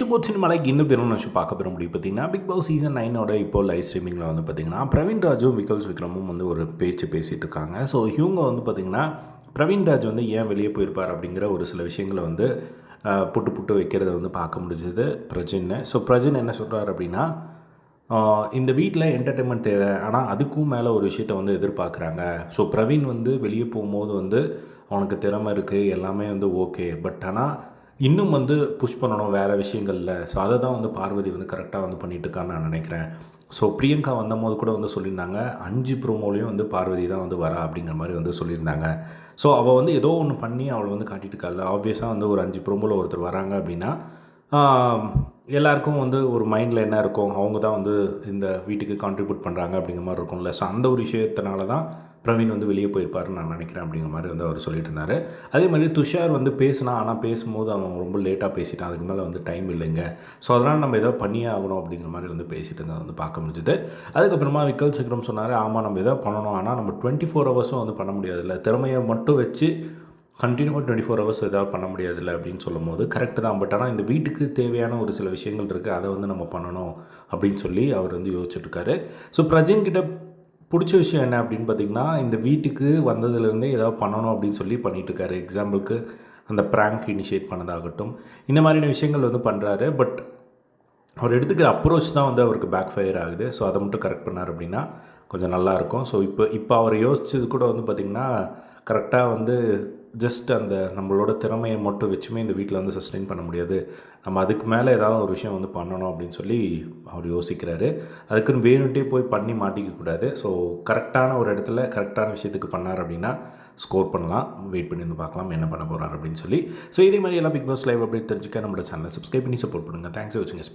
It's boat சினிமாலைக்கு இந்த பேரும் வச்சு பார்க்க பெற முடியும். பார்த்தீங்கன்னா பிக் பாஸ் சீசன் நைனோட இப்போ லைவ் ஸ்ட்ரீமிங்கில் வந்து பார்த்தீங்கன்னா பிரவீன் ராஜும் விகல்ஸ் விக்ரமும் வந்து ஒரு பேச்சு பேசிகிட்டு இருக்காங்க. ஸோ இவங்க வந்து பார்த்தீங்கன்னா பிரவீன் ராஜ் வந்து ஏன் வெளியே போயிருப்பார் அப்படிங்கிற ஒரு சில விஷயங்களை வந்து புட்டு புட்டு வைக்கிறத வந்து பார்க்க முடிஞ்சது. பிரஜின்னு. ஸோ பிரஜின் என்ன சொல்கிறார் அப்படின்னா இந்த வீட்டில் என்டர்டெயின்மெண்ட் தேவை. ஆனால் அதுக்கும் மேலே ஒரு விஷயத்த வந்து எதிர்பார்க்குறாங்க. ஸோ பிரவீன் வந்து வெளியே போகும்போது வந்து அவனுக்கு திறமை இருக்குது எல்லாமே வந்து ஓகே பட் ஆனால் இன்னும் வந்து புஷ் பண்ணணும் வேறு விஷயங்களில். ஸோ அதை தான் வந்து பார்வதி வந்து கரெக்டாக வந்து பண்ணிட்டுருக்கான்னு நான் நினைக்கிறேன். ஸோ பிரியங்கா வந்தபோது கூட வந்து சொல்லியிருந்தாங்க அஞ்சு ப்ரோமோலையும் வந்து பார்வதி தான் வந்து வரா அப்படிங்கிற மாதிரி வந்து சொல்லியிருந்தாங்க. ஸோ அவள் வந்து ஏதோ ஒன்று பண்ணி அவளை வந்து காட்டிட்டு இருக்காள் ஆப்வியஸாக வந்து ஒரு அஞ்சு ப்ரோமோவில் ஒருத்தர் வராங்க அப்படின்னா எல்லாருக்கும் வந்து ஒரு மைண்டில் என்ன இருக்கும் அவங்க தான் வந்து இந்த வீட்டுக்கு கான்ட்ரிபியூட் பண்ணுறாங்க அப்படிங்கிற மாதிரி இருக்கும்ல. ஸோ அந்த ஒரு விஷயத்தினால தான் பிரவீன் வந்து வெளியே போயிருப்பாருன்னு நான் நினைக்கிறேன் அப்படிங்கிற மாதிரி வந்து அவர் சொல்லிட்டு இருந்தார் அதே மாதிரி துஷார் வந்து பேசினா ஆனால் பேசும்போது அவன் ரொம்ப லேட்டாக பேசிட்டான். அதுக்கு மேலே வந்து டைம் இல்லைங்க. ஸோ அதனால் நம்ம ஏதோ பண்ணியே ஆகணும் அப்படிங்கிற மாதிரி வந்து பேசிட்டு இருந்தால் வந்து பார்க்க முடிஞ்சுது. அதுக்கப்புறமா விக்கல் சிக்ரம் சொன்னார் ஆமாம் நம்ம எதாவது பண்ணணும். ஆனால் நம்ம டுவெண்ட்டி ஃபோர் ஹவர்ஸும் வந்து பண்ண முடியாதுல்ல. திறமையை மட்டும் வச்சு கண்டினியூவாக டுவெண்ட்டி ஃபோர் ஹவர்ஸ் எதாவது பண்ண முடியாதுல்ல அப்படின்னு சொல்லும் போது கரெக்டு தான் பட் ஆனால் இந்த வீட்டுக்கு தேவையான ஒரு சில விஷயங்கள் இருக்குது அதை வந்து நம்ம பண்ணணும் அப்படின்னு சொல்லி அவர் வந்து யோசிச்சுட்ருக்காரு ஸோ பிரஜன் கிட்ட பிடிச்ச விஷயம் என்ன அப்படின்னு பார்த்தீங்கன்னா இந்த வீட்டுக்கு வந்ததுலேருந்தே ஏதாவது பண்ணணும் அப்படின்னு சொல்லி பண்ணிகிட்ருக்காரு எக்ஸாம்பிளுக்கு அந்த ப்ராங்க் இனிஷியேட் பண்ணதாகட்டும். இந்த மாதிரியான விஷயங்கள் வந்து பண்ணுறாரு பட் அவர் எடுத்துக்கிற அப்ரோச் தான் வந்து அவருக்கு பேக் ஃபயர் ஆகுது. ஸோ அதை மட்டும் கரெக்ட் பண்ணார் அப்படின்னா கொஞ்சம் நல்லாயிருக்கும் ஸோ இப்போ இப்போ அவர் யோசிச்சது கூட வந்து பார்த்திங்கன்னா கரெக்டாக வந்து ஜஸ்ட் அந்த நம்மளோட திறமையை மட்டும் வச்சுமே இந்த வீட்டில் வந்து சஸ்டெயின் பண்ண முடியாது. நம்ம அதுக்கு மேலே ஏதாவது ஒரு விஷயம் வந்து பண்ணணும் அப்படின்னு சொல்லி அவர் யோசிக்கிறாரு. அதுக்குன்னு வேணுட்டே போய் பண்ணி மாட்டிக்க கூடாது. ஸோ கரெக்டான ஒரு இடத்துல கரெக்டான விஷயத்துக்கு பண்ணார் அப்படின்னா ஸ்கோர் பண்ணலாம். வெயிட் பண்ணி வந்து பார்க்கலாம் என்ன பண்ண போகிறார் அப்படின்னு சொல்லி. ஸோ இதே மாதிரி எல்லாம் பிக் பாஸ் லைவ் அப்படி தெரிஞ்சுக்க நம்மளோட சேனலை சப்ஸ்கிரைப் பண்ணி சப்போர்ட் பண்ணுங்கள் தேங்க்ஸ் வச்சுங்க